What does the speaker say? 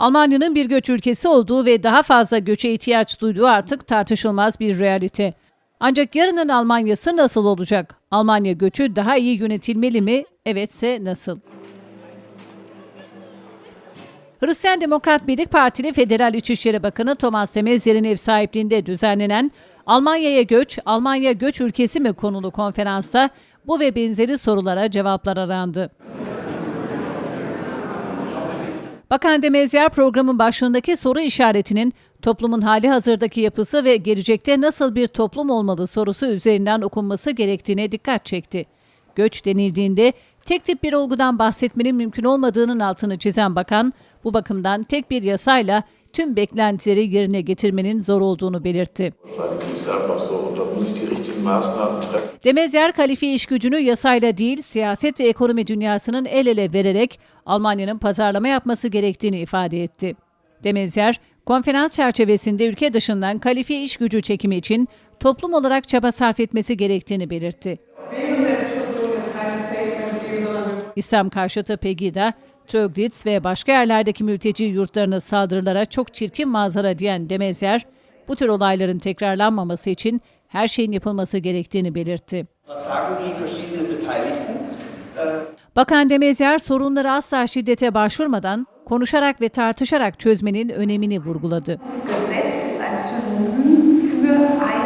Almanya'nın bir göç ülkesi olduğu ve daha fazla göçe ihtiyaç duyduğu artık tartışılmaz bir realite. Ancak yarının Almanya'sı nasıl olacak? Almanya göçü daha iyi yönetilmeli mi? Evetse nasıl? Hristiyan Demokrat Birlik Partili Federal İçişleri Bakanı Thomas de ev sahipliğinde düzenlenen Almanya'ya göç, Almanya göç ülkesi mi konulu konferansta bu ve benzeri sorulara cevaplar arandı. Bakan de Maizière programın başlığındaki soru işaretinin toplumun hali hazırdaki yapısı ve gelecekte nasıl bir toplum olmalı sorusu üzerinden okunması gerektiğine dikkat çekti. Göç denildiğinde tek tip bir olgudan bahsetmenin mümkün olmadığının altını çizen bakan, bu bakımdan tek bir yasayla tüm beklentileri yerine getirmenin zor olduğunu belirtti. Treffen. Demezyer kalifiye iş gücünü yasayla değil, siyaset ve ekonomi dünyasının el ele vererek Almanya'nın pazarlama yapması gerektiğini ifade etti. Demezyer, konferans çerçevesinde ülke dışından kalifiye iş gücü çekimi için toplum olarak çaba sarf etmesi gerektiğini belirtti. İslam karşıtı Pegida, Tröglitz ve başka yerlerdeki mülteci yurtlarına saldırılara çok çirkin manzara diyen Demezer, bu tür olayların tekrarlanmaması için her şeyin yapılması gerektiğini belirtti. Bakan Demezer sorunları asla şiddete başvurmadan konuşarak ve tartışarak çözmenin önemini vurguladı.